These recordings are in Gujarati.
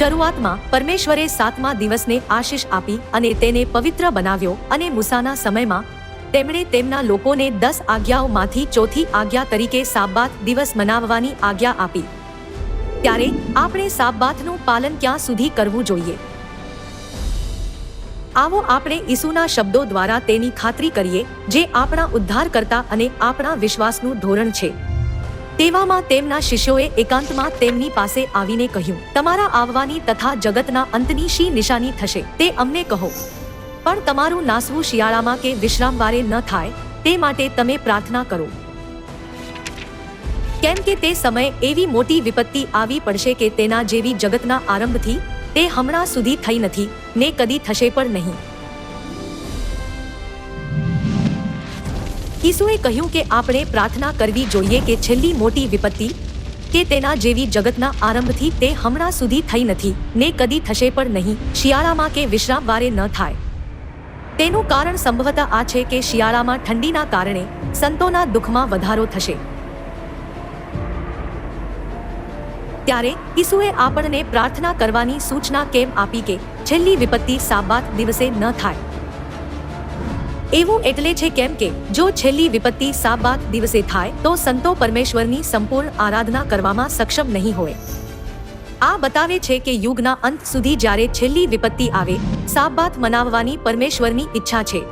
શરૂઆતમાં પરમેશ્વરે સાતમા દિવસને આશીષ આપી અને તેને પવિત્ર બનાવ્યો અને મૂસાના સમયમાં તેમણે તેમના લોકોને દસ આજ્ઞાઓમાંથી ચોથી આજ્ઞા તરીકે સાબબાત દિવસ મનાવવાની આજ્ઞા આપી. ત્યારે આપણે સાબબાતનું પાલન ક્યાં સુધી કરવું જોઈએ? આવો આપણે ઈસુના શબ્દો દ્વારા તેની ખાતરી કરીએ, જે આપણા ઉદ્ધારકર્તા અને આપણા વિશ્વાસનું ધોરણ છે. તેવામાં તેમના શિષ્યોએ એકાંતમાં તેમની પાસે આવીને કહ્યું, તમારા આવવાની તથા જગતના અંતની શી નિશાની થશે તે અમને કહો. પણ તમારું નાસવું શિયાળામાં કે વિશ્રામવારે ન થાય, તે માટે તમે પ્રાર્થના કરો. કેમ કે તે સમયે એવી મોટી વિપત્તિ આવી પડશે કે તેના જેવી જગતના આરંભથી તે હમણાં સુધી થઈ નથી, ને કદી થશે પણ નહીં. ઈસુએ કહ્યું કે આપણે પ્રાર્થના કરવી જોઈએ કે છેલ્લી મોટી વિપત્તિ કે તેના જેવી જગતના આરંભથી તે હમણાં સુધી થઈ નથી, ને કદી થશે પણ નહીં. શિયાળામાં કે વિશ્રામ વારે ન થાય. તેનું કારણ સંભવત આ છે કે શિયાળામાં ઠંડીના કારણે સંતોના દુઃખમાં વધારો થશે. ત્યારે ઈસુએ આપણને પ્રાર્થના કરવાની સૂચના કેમ આપી કે છેલ્લી વિપત્તિ સાબાત દિવસે ન થાય? એવું એટલે છે કેમ કે જો છેલ્લી વિપત્તિ સાબાત દિવસે થાય, તો સંતો પરમેશ્વરની સંપૂર્ણ આરાધના કરવામાં સક્ષમ નહીં હોય. આ બતાવે છે કે યુગના અંત સુધી જ્યારે છેલ્લી વિપત્તિ આવે સાબાત મનાવવાની પરમેશ્વરની ઈચ્છા છે.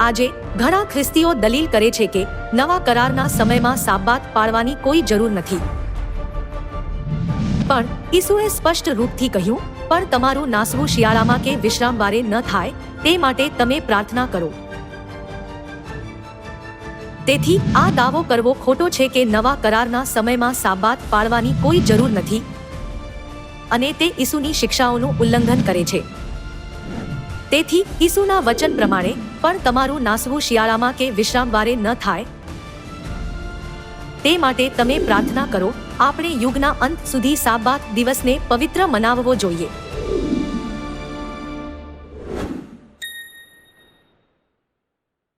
આજે ઘણા ખ્રિસ્તીઓ દલીલ કરે છે કે નવા કરારના સમયમાં સાબાત પાળવાની કોઈ જરૂર નથી. પણ ઈસુએ સ્પષ્ટ રૂપથી કહ્યું, પણ તમારું નાસવું શિયાળામાં કે વિશ્રામ વારે ન થાય, તે માટે તમે પ્રાર્થના કરો. તેથી આ દાવો કરવો ખોટો છે કે નવા કરારના સમયમાં સાબાત પાળવાની કોઈ જરૂર નથી અને તે ઈસુની શિક્ષાઓનું ઉલ્લંઘન કરે છે. તેથી ઈસુના વચન પ્રમાણે, પણ તમારું નાસવું શિયાળામાં કે વિશ્રામ વારે ન થાય, તે માટે તમે પ્રાર્થના કરો આપણે યુગના અંત સુધી સાબાત દિવસને પવિત્ર મનાવવો જોઈએ.